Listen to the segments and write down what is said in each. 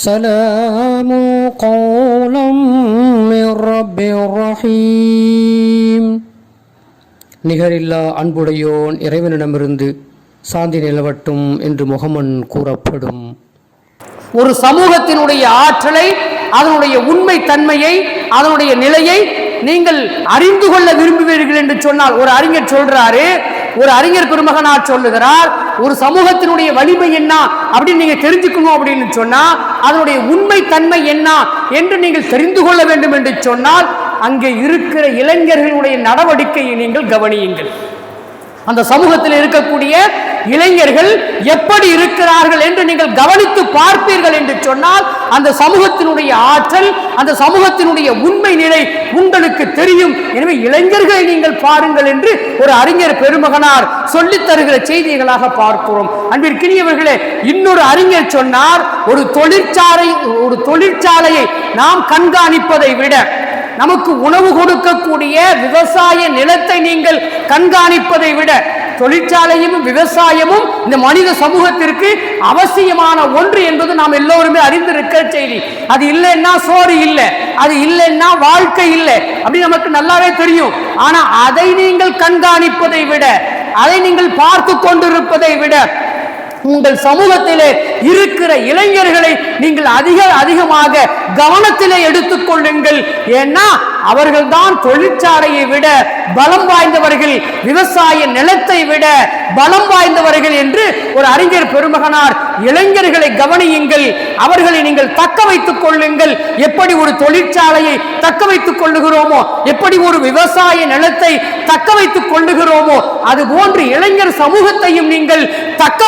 سلام قولا من رب رحيم நிகரில்லா அன்புடையோன் இறைவனிடமிருந்து சாந்தி நிலவட்டும் என்று முகமன் கூறப்படும் ஒரு சமூகத்தினுடைய ஆற்றலை அதனுடைய உண்மை தன்மையை அதனுடைய நிலையை நீங்கள் அறிந்து கொள்ள விரும்புவீர்கள் என்று சொன்னால் ஒரு அறிஞர் சொல்றாரு ஒரு அறிஞர் பெருமகனார் சொல்லுகிறார் ஒரு சமூகத்தினுடைய வலிமை என்ன அப்படின்னு நீங்க தெரிஞ்சுக்கணும் அப்படின்னு சொன்னால் அதனுடைய உண்மை தன்மை என்ன என்று நீங்கள் தெரிந்து கொள்ள வேண்டும் என்று சொன்னால் அங்கே இருக்கிற இளைஞர்களுடைய நடவடிக்கையை நீங்கள் கவனியுங்கள். அந்த சமூகத்தில் இருக்கக்கூடிய இளைஞர்கள் எப்படி இருக்கிறார்கள் என்று நீங்கள் கவனித்து பார்ப்பீர்கள் என்று சொன்னால் அந்த சமூகத்தினுடைய ஆற்றல் அந்த சமூகத்தினுடைய உண்மை நிலை உங்களுக்கு தெரியும். எனவே இளைஞர்களை நீங்கள் பாருங்கள் என்று ஒரு அறிஞர் பெருமகனார் சொல்லித் தருகிற செய்திகளாக பார்க்கிறோம். அன்பிற்கினியவர்களே இன்னொரு அறிஞர் சொன்னார் ஒரு தொழிற்சாலை ஒரு தொழிற்சாலையை நாம் கண்காணிப்பதை விட நமக்கு உணவு கொடுக்கக்கூடிய விவசாய நிலத்தை நீங்கள் கண்காணிப்பதை விட தொழிற்சாலையும் விவசாயமும் இந்த மனித சமூகத்திற்கு அவசியமான ஒன்று என்பது நாம் எல்லோருமே அறிந்திருக்கிற செய்தி. அது இல்லைன்னா சோறு இல்லை. அது இல்லைன்னா வாழ்க்கை இல்லை. அப்படி நமக்கு நல்லாவே தெரியும். ஆனா அதை நீங்கள் கண்காணிப்பதை விட அதை நீங்கள் பார்த்து கொண்டிருப்பதை விட உங்கள் சமூகத்திலே இருக்கிற இளைஞர்களை நீங்கள் அதிக அதிகமாக கவனத்திலே எடுத்துக்கொள்ளுங்கள் ஏன்னா அவர்கள் தான் தொழிற்சாலையை விட பலம் வாய்ந்தவர்கள் விவசாய நிலத்தை விட பலம் வாய்ந்தவர்கள் என்று ஒரு அறிஞர் பெருமகனார் இளைஞர்களை கவனியுங்கள். அவர்களை நீங்கள் தக்க வைத்துக் கொள்ளுங்கள். எப்படி ஒரு தொழிற்சாலையை தக்க வைத்துக் கொள்ளுகிறோமோ எப்படி ஒரு விவசாய நிலத்தை தக்க வைத்துக் கொள்ளுகிறோமோ அது போன்று இளைஞர் சமூகத்தையும் நீங்கள்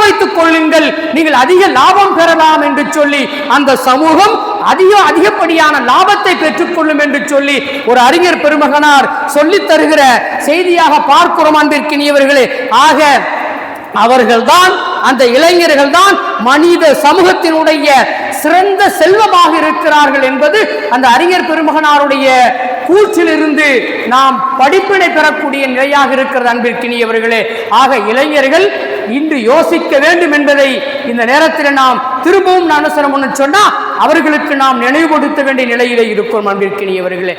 வைத்துக் கொள்ளுங்கள். நீங்கள் அதிக லாபம் பெறலாம் என்று சொல்லி அந்த சமூகம் அதிக அதிகப்படியான லாபத்தை பெற்றுக்கொள்ளும் என்று சொல்லி ஒரு அறிஞர் பெருமகனார் சொல்லித் தருகிற செய்தியாக பார்க்கிறோம் அன்பிற்கினியவர்களே. ஆக அவர்கள்தான் அந்த இளைஞர்கள் தான் மனித சமூகத்தினுடைய சிறந்த செல்வமாக இருக்கிறார்கள் என்பது அந்த அறிஞர் பெருமகனாருடைய கூற்றிலிருந்து நாம் படிப்பினை பெறக்கூடிய நிலையாக இருக்கிறது அன்பிற்கினியவர்களே. ஆக இளைஞர்கள் இன்று யோசிக்க வேண்டும் என்பதை இந்த நேரத்தில் நாம் திரும்பவும் நான் சொன்ன சொன்னா அவர்களுக்கு நாம் நினைவுபடுத்த வேண்டிய நிலையிலே இருக்கிறோம் அன்பிற்கினியவர்களே.